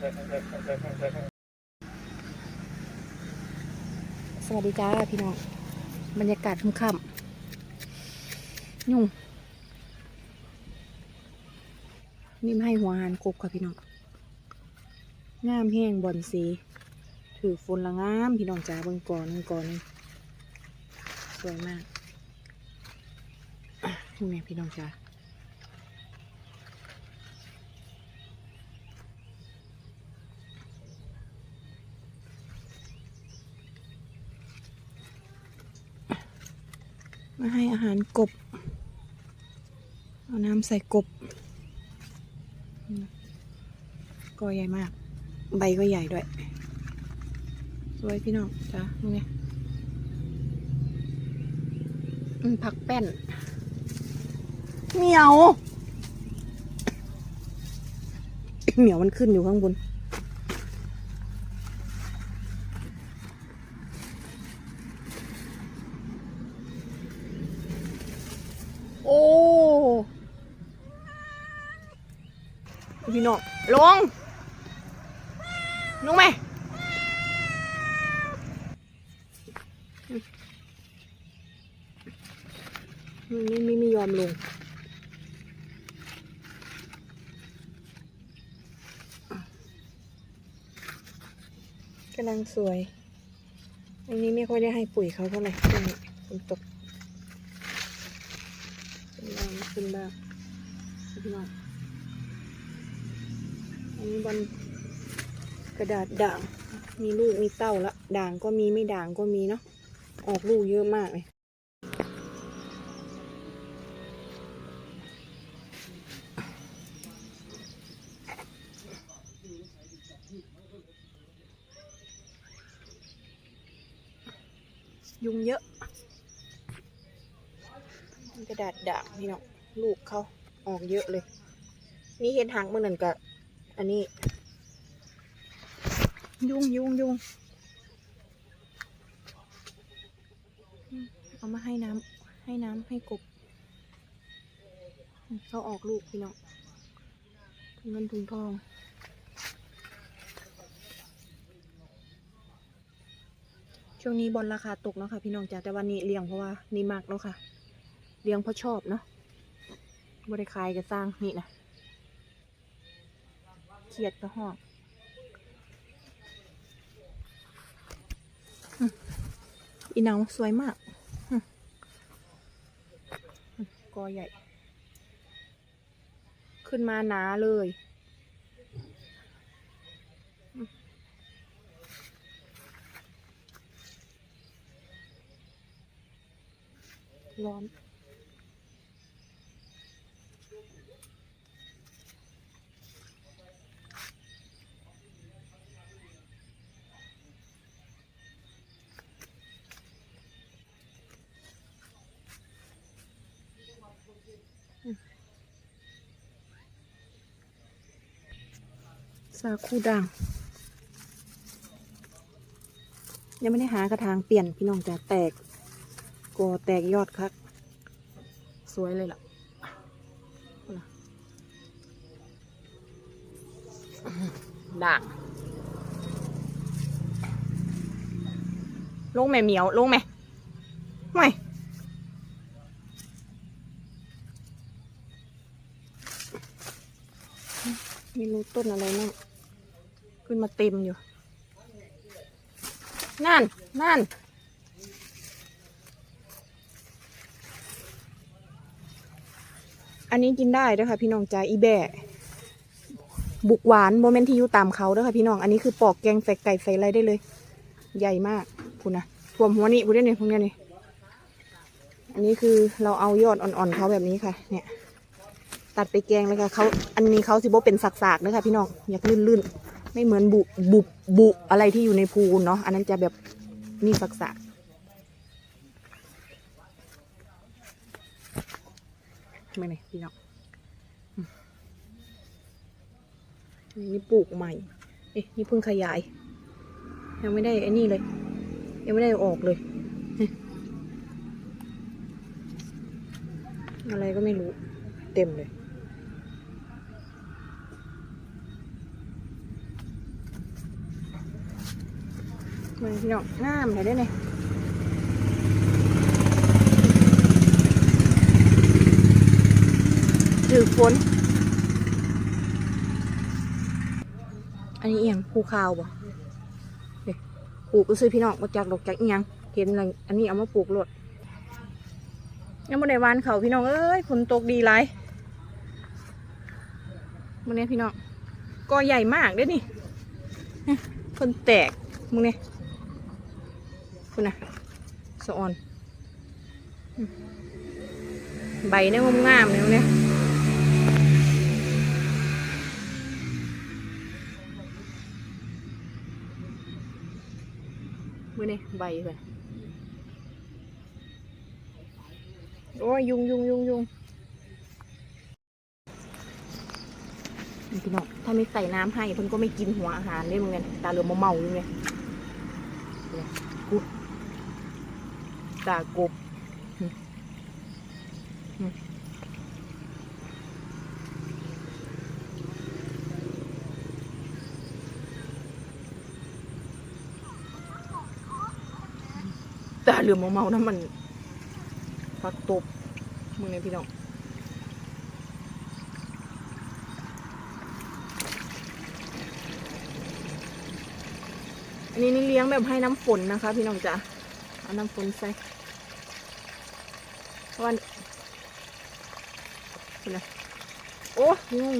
สวัสดีจ้าพี่น้อง บรรยากาศค่ำๆยุ่งนี่ไม่ให้หัวหานกบค่ะพี่น้อง งามแห้งบอนสี ถือฝนละงาม พี่น้องจ้าเบิ่งก่อนเบิ่งก่อนสวยมากนี่แม่พี่น้องจ้า มาให้อาหารกบ เอาน้ำใส่กบ ก็ใหญ่มาก ใบก็ใหญ่ด้วย สวยพี่น้องจ้ามึงไงอืมผักแป้นเหมียวเหมียวมันขึ้นอยู่ข้างบน โอ้ พี่น้องลง ลงไหมมันไม่ไม่ไม่ยอมลงกำลังสวย อันนี้ไม่ค่อยได้ให้ปุ๋ยเขาเท่าไหร่ช่วงนี้ฝนตกขึ้นบ้างขึ้นบ้างพี่ นี้บนกระดาษด่าง มีลูกมีเต้าละ ด่างก็มีไม่ด่างก็มีเนาะ ออกลูกเยอะมากเลยยุงเยอะ กระดาษด่างพี่น้องลูกเขาออกเยอะเลย นี่เห็นหางมันนั่นกับ อันนี้ ยุงยุงยุงเอามาให้น้ำให้น้ำให้กบ เขาออกลูกพี่น้องเงินถุงทองช่วงนี้บอลราคาตกเนาะค่ะพี่น้องจ้าแต่วันนี้เลี้ยงเพราะว่านี่มากแล้วค่ะ เลี้ยงเพราะชอบเนาะบริคายก็สร้างนี่นะ ขียดก็ห้องอีนังสวยมากกอใหญ่ ขึ้นมาหนาเลย ร้อน สาคูด่าง ยังไม่ได้หากระถางเปลี่ยนพี่น้องจะแตกกอแตกยอดครับสวยเลยล่ะด่างลงแม่เหมียวลงแม่ไม่ไม่รู้ต้นอะไรนั่ง ขึ้นมาเต็มอยู่ นั่น นั่น อันนี้กินได้ด้วยค่ะ พี่น้องจ้าอีแบะบุกหวานโมเมนที่อยู่ตามเขาด้วยค่ะพี่น้อง อันนี้คือปอกแกงใส่ไก่ใส่อะไรได้เลย ใหญ่มากคุณนะท่วมหัวนี่พูดได้เนี่ยพวกนี้นี่อันนี้คือเราเอายอดอ่อนๆเขาแบบนี้ค่ะ เนี่ย ตัดไปแกงเลยค่ะเขาอันนี้เขาสิบเป็นสักๆนะคะพี่น้องอยากลื่นๆ ไม่เหมือนบุบุบุอะไรที่อยู่ในภูเนาะอันนั้นจะแบบนี่สักๆไม่ไหนพี่น้องนนี้ปลูกใหม่เอ๊ะนี่เพิ่งขยาย ยังไม่ได้ไอ้นี่เลย ยังไม่ได้ออกเลย อะไรก็ไม่รู้ เต็มเลย มือพี่น้องงามเลยได้เนี่ยถือฝนอันนี้เอียงภูคาวบ่ปลูกก็ซื้อพี่น้องมาจากดอกจากเอียงเห็นอะไรอันนี้เอามาปลูกรดยังไม่ได้วานเขาพี่น้องเอ้ยฝนตกดีไรมันนี้พี่น้องก็ใหญ่มากเด้นี่เนี่ยเพิ่นแตกมึงเนี่ย คุณน่ะสะออนใบเนี่ยงามๆเนี่ยเนี่ยมือนี่ใบไปโอ้ยยุงยุงยุงยุงนี่พี่น้องถ้าไม่ใส่น้ำให้เพิ่นก็ไม่กินหัวอาหารได้เหมือนกันตาเหลือมเมาอยู่เลยเนี่ยกู ตากบอืมอืมตาเหลือมเมาๆนะมันฟักตบมึงเนี่ยพี่น้องอันนี้นี่เลี้ยงแบบให้น้ำฝนนะคะ พี่น้องจ๋า เอาน้ำฝนใส่เพราะว่าเป็นไรโอ้ยง